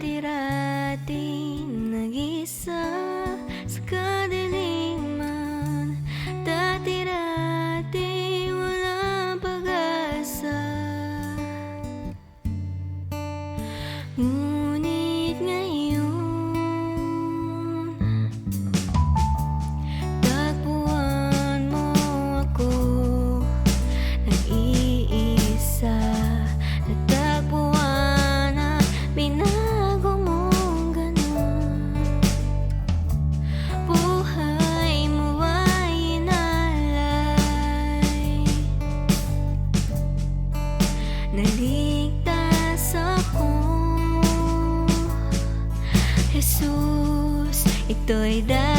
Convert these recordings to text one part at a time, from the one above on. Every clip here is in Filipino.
Dati-rati nag-isa sa kadiliman Dati-rati walang pag-asa mm. tôi đã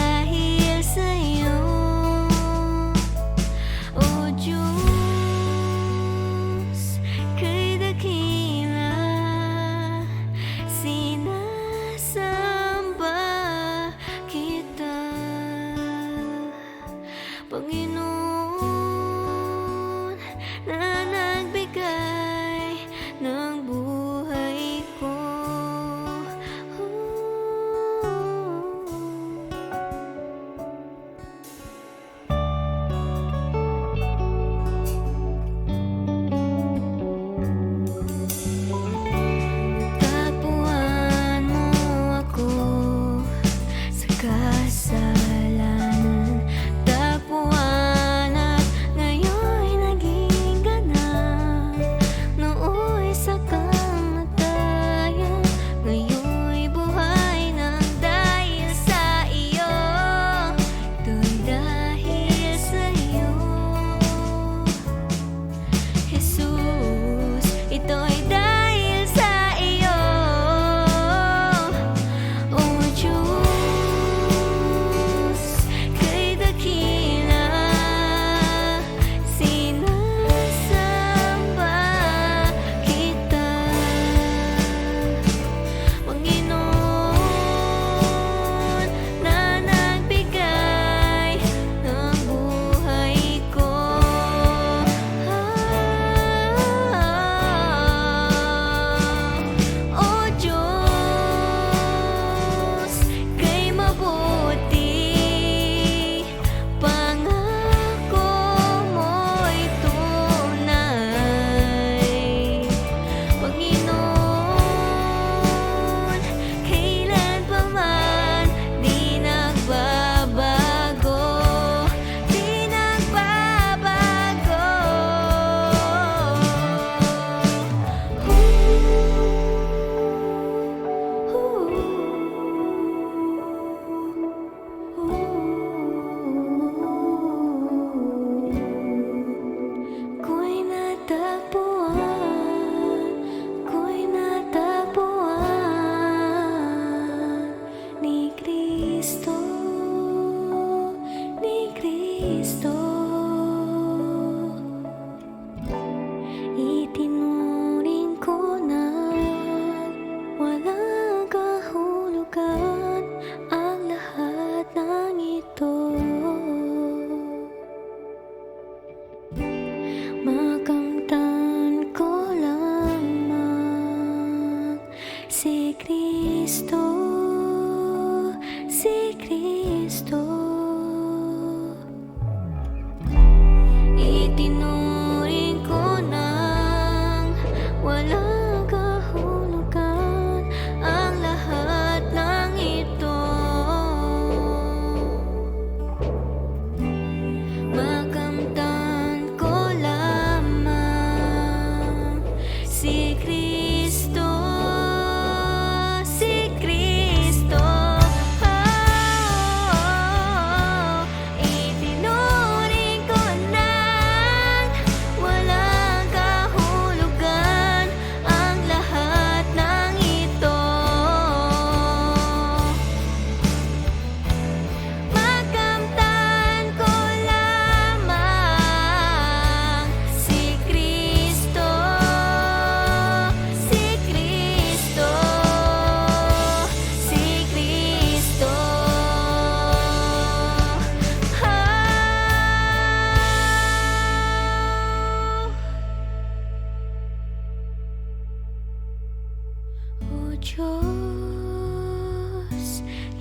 Diyos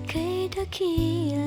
kay dakila